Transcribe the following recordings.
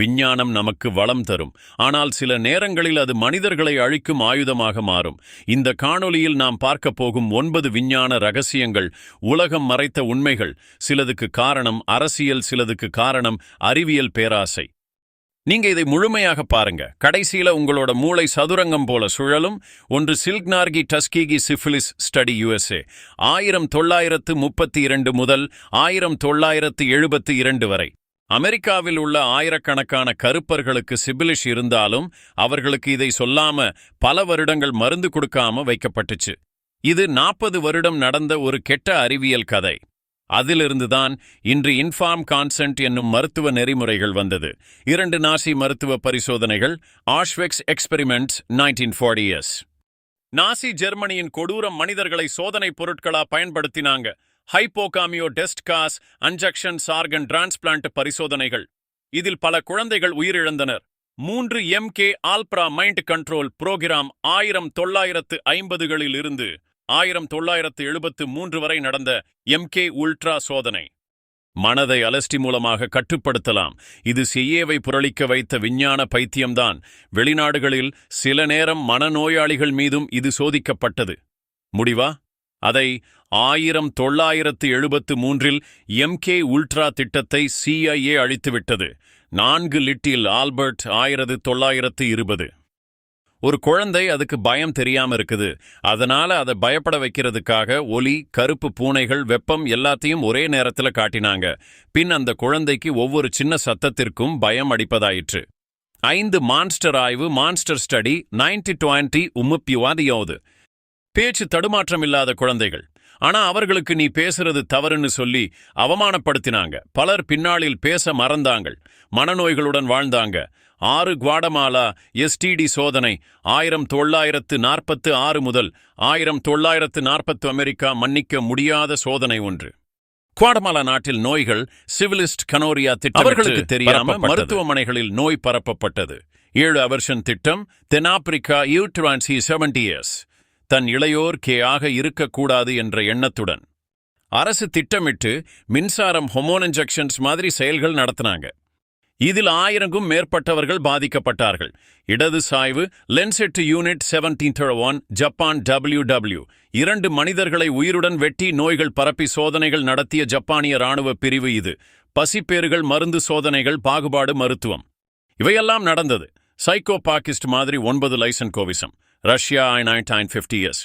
விஞ்ஞானம் நமக்கு வளம் தரும். ஆனால் சில நேரங்களில் அது மனிதர்களை அழிக்கும் ஆயுதமாக மாறும். இந்த காணொலியில் நாம் பார்க்க போகும் ஒன்பது விஞ்ஞான ரகசியங்கள் உலகம் மறைத்த உண்மைகள். சிலதுக்கு காரணம் அரசியல் சிலதுக்கு காரணம் அறிவியல் பேராசை. நீங்க இதை முழுமையாக பாருங்க. கடைசியில உங்களோட மூளை சதுரங்கம் போல சுழலும். ஒன்று சில்க்னார்கி டஸ்கிகி சிஃபிலிஸ் ஸ்டடி யுஎஸ்ஏ. ஆயிரம் தொள்ளாயிரத்து முப்பத்தி இரண்டு முதல் ஆயிரம் தொள்ளாயிரத்து எழுபத்து இரண்டு வரை. அமெரிக்காவில் உள்ள ஆயிரக்கணக்கான கருப்பர்களுக்கு சிபிலிஷ் இருந்தாலும் அவர்களுக்கு இதை சொல்லாம பல வருடங்கள் மருந்து கொடுக்காம வைக்கப்பட்டுச்சு. இது நாற்பது வருடம் நடந்த ஒரு கெட்ட அறிவியல் கதை. அதிலிருந்துதான் இன்று இன்ஃபார்ம் கான்சென்ட் என்னும் மருத்துவ நெறிமுறைகள் வந்தது. இரண்டு நாசி மருத்துவ பரிசோதனைகள் ஆஷ்வெக்ஸ் எக்ஸ்பெரிமெண்ட்ஸ் நைன்டீன் ஃபார்ட்டியஸ் நாசி ஜெர்மனியின் கொடூரம் மனிதர்களை சோதனை பொருட்களா பயன்படுத்தினாங்க. ஹைப்போகாமியோ டெஸ்ட் காஸ் அன்ஜெக்ஷன் சார்கன் டிரான்ஸ்பிளான்ட் பரிசோதனைகள். இதில் பல குழந்தைகள் உயிரிழந்தனர். மூன்று M K Ultra mind control program ஆயிரம் தொள்ளாயிரத்து ஐம்பதுகளில் இருந்து ஆயிரம் தொள்ளாயிரத்து எழுபத்து மூன்று வரை நடந்த எம் கே உல்ட்ரா சோதனை. மனதை அலஸ்டி மூலமாக கட்டுப்படுத்தலாம். இது செய்யவை புரளிக்க வைத்த விஞ்ஞான பைத்தியம்தான். வெளிநாடுகளில் சில நேரம் மனநோயாளிகள் மீதும் இது சோதிக்கப்பட்டது. முடிவா? அதை ஆயிரம் தொள்ளாயிரத்து எழுபத்து மூன்றில் எம்கே உல்ட்ரா திட்டத்தை சிஐஏ அழித்துவிட்டது. நான்கு லிட்டில் ஆல்பர்ட் ஆயிரத்து தொள்ளாயிரத்து இருபது. ஒரு குழந்தை அதுக்கு பயம் தெரியாம இருக்குது. அதனால அதை பயப்பட வைக்கிறதுக்காக ஒலி கருப்பு பூனைகள் வெப்பம் எல்லாத்தையும் ஒரே நேரத்துல காட்டினாங்க. பின் அந்த குழந்தைக்கு ஒவ்வொரு சின்ன சத்தத்திற்கும் பயம் அடிப்பதாயிற்று. ஐந்து மான்ஸ்டர் ஆய்வு மான்ஸ்டர் ஸ்டடி நைன்டி டுவெண்ட்டி உமுப்பிவாதியாவது பேச்சு தடுமாற்றம் இல்லாத குழந்தைகள். ஆனா அவர்களுக்கு நீ பேசுறது தவறுன்னு சொல்லி அவமானப்படுத்தினாங்க. பலர் பின்னாளில் பேச மறந்தாங்கள் மனநோய்களுடன் வாழ்ந்தாங்க. ஆறு குவாடமாலா எஸ்டிடி சோதனை ஆயிரம் தொள்ளாயிரத்து நாற்பத்து ஆறு முதல் ஆயிரம் தொள்ளாயிரத்து நாற்பத்து அமெரிக்கா மன்னிக்க முடியாத சோதனை ஒன்று. குவாடமாலா நாட்டில் நோய்கள் சிவிலிஸ்ட் கனோரியா திட்டம் அவர்களுக்கு தெரியாம மருத்துவமனைகளில் நோய் பரப்பப்பட்டது. ஏழு அவர்ஷன் திட்டம் தென்னாப்பிரிக்கா யூட்ரான்சி செவன்டி இயர்ஸ். தன் இளையோர் கே ஆக இருக்கக்கூடாது என்ற எண்ணத்துடன். அரசு திட்டமிட்டு மின்சாரம் ஹொமோன் இன்ஜெக்ஷன்ஸ் மாதிரி செயல்கள் நடத்தினாங்க. இதில் ஆயிரங்கும் மேற்பட்டவர்கள் பாதிக்கப்பட்டார்கள். இடது சாய்வு லென்செட் unit seventeen one Japan W W இரண்டு மனிதர்களை உயிருடன் வெட்டி நோய்கள் பரப்பி சோதனைகள் நடத்திய ஜப்பானிய ராணுவ பிரிவு இது. பசிப்பேறுகள் மருந்து சோதனைகள் பாகுபாடு மருத்துவம். இவையெல்லாம் நடந்தது. சைக்கோ பாக்கிஸ்ட் மாதிரி ஒன்பது லைசன் கோவிசம். ரஷ்யா நைன்டீன் ஃபிஃப்டி இயர்ஸ்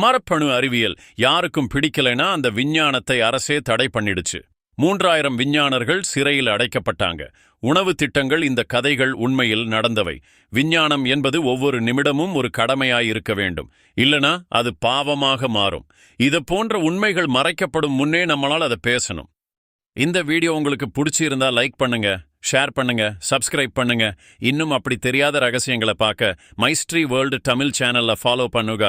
மரப்பணு அறிவியல் யாருக்கும் பிடிக்கலைனா அந்த விஞ்ஞானத்தை அரசே தடை பண்ணிடுச்சு. மூன்றாயிரம் விஞ்ஞானர்கள் சிறையில் அடைக்கப்பட்டாங்க. உணவு திட்டங்கள் இந்த கதைகள் உண்மையில் நடந்தவை. விஞ்ஞானம் என்பது ஒவ்வொரு நிமிடமும் ஒரு கடமையாயிருக்க வேண்டும். இல்லனா அது பாவமாக மாறும். இது போன்ற உண்மைகள் மறைக்கப்படும் முன்னே நம்மளால் அதை பேசணும். இந்த வீடியோ உங்களுக்கு பிடிச்சிருந்தா லைக் பண்ணுங்க. ஷேர் பண்ணுங்க சப்ஸ்கிரைப் பண்ணுங்க. இன்னும் அப்படி தெரியாத ரகசியங்களை பார்க்க மைஸ்ட்ரி வேர்ல்டு தமிழ் சேனல்ல ஃபாலோ பண்ணுங்க.